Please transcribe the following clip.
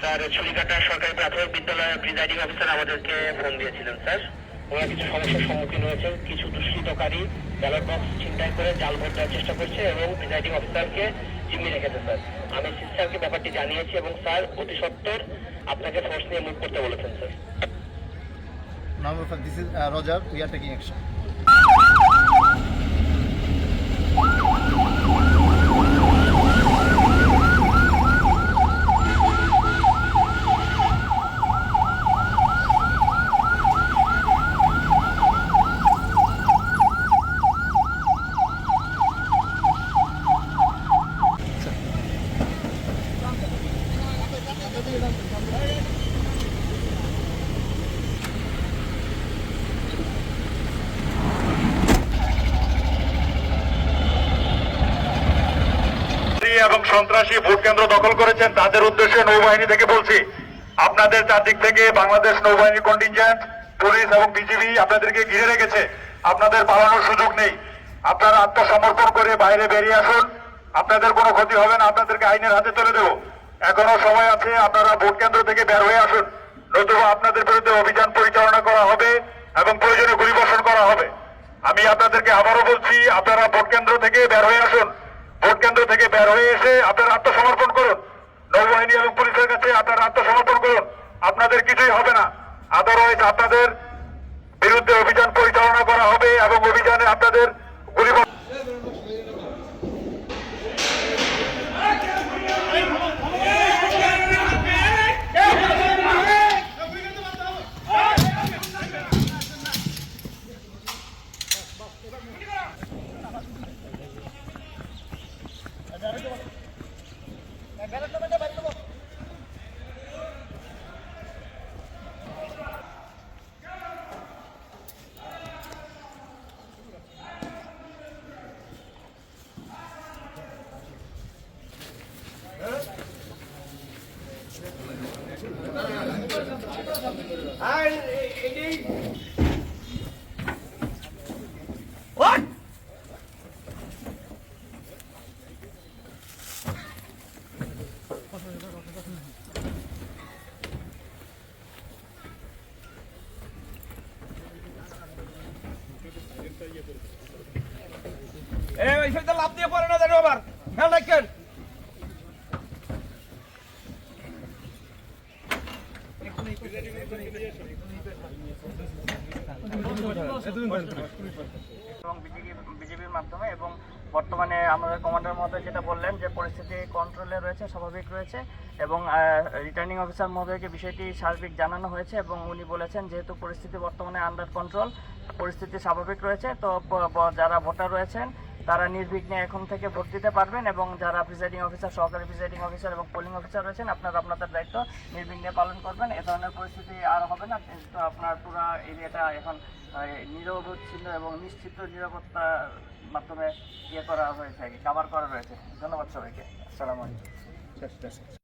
Sir ছুরিকাটা সরকারি প্রাথমিক বিদ্যালয়ের প্রিজাইডিং অফিসার আমাদেরকে ফোন দিয়েছিলেন স্যার। ওরা কিছু সমস্যার সম্মুখীন হয়েছে, কিছু দুষ্কৃতকারী ব্যালট বক্স ছিনতাই করে জাল ভোট দেওয়ার চেষ্টা করছে এবং প্রিজাইডিং অফিসারকে জিম্মি রেখেছে স্যার আমি সিস্টারকে ব্যাপারটি জানিয়েছি এবং স্যার অতি সত্তর আপনাকে ফোর্স নিয়ে মুভ করতে বলেছেন sir this this is Roger. We are taking action. এবং সন্ত্রাসী ভোট কেন্দ্র দখল করেছেন, তাদের উদ্দেশ্যে নৌবাহিনী থেকে বলছি, আপনাদের চারদিক থেকে বাংলাদেশ নৌবাহিনী কন্টিনজেন্ট পুলিশ এবং বিজিবি আপনাদেরকে ঘিরে রেখেছে। আপনাদের পালানোর সুযোগ নেই। আপনারা আত্মসমর্পণ করে বাইরে বেরিয়ে আসুন। আপনাদের কোনো ক্ষতি হবে না, আপনাদেরকে আইনের হাতে তুলে দেবো। এখনও সময় আছে, আপনারা ভোট কেন্দ্র থেকে বের হয়ে আসুন। নতুবা আপনাদের বিরুদ্ধে অভিযান পরিচালনা করা হবে এবং প্রয়োজনে গুলিবর্ষণ করা হবে। আমি আপনাদেরকে আবারও বলছি, আপনারা ভোট কেন্দ্র থেকে বের হয়ে আসুন। ভোট কেন্দ্র থেকে বের হয়ে এসে আপনারা আত্মসমর্পণ করুন। নৌবাহিনী এবং পুলিশের কাছে আপনারা আত্মসমর্পণ করুন। আপনাদের কিছুই হবে না। আদারওয়াইজ আপনাদের বিরুদ্ধে অভিযান পরিচালনা করা হবে এবং অভিযানে আপনাদের এই লাভ দিয়ে পড়ে না জানো আবার? খেয়াল রাখেন। এবং বিজেপির মাধ্যমে এবং বর্তমানে আমাদের কমান্ডার মহোদয় যেটা বললেন যে পরিস্থিতি কন্ট্রোলে রয়েছে, স্বাভাবিক রয়েছে এবং রিটার্নিং অফিসার মহোদয়কে বিষয়টি সার্বিক জানানো হয়েছে এবং উনি বলেছেন যেহেতু পরিস্থিতি বর্তমানে আন্ডার কন্ট্রোল পরিস্থিতি স্বাভাবিক রয়েছে, তো যারা ভোটার রয়েছেন তারা নির্বিঘ্নে এখন থেকে ভোট দিতে পারবেন এবং যারা প্রিসাইডিং অফিসার সহকারী প্রিসাইডিং অফিসার এবং পোলিং অফিসার রয়েছেন, আপনারা আপনাদের দায়িত্ব নির্বিঘ্নে পালন করবেন। এ ধরনের পরিস্থিতি আর হবে না, কিন্তু আপনার পুরো এরিয়াটা এখন নিরবচ্ছিন্ন এবং নিশ্চিত নিরাপত্তার মাধ্যমে ইয়ে করা হয়েছে কাভার করা রয়েছে। ধন্যবাদ সবাইকে। আসসালামু আলাইকুম।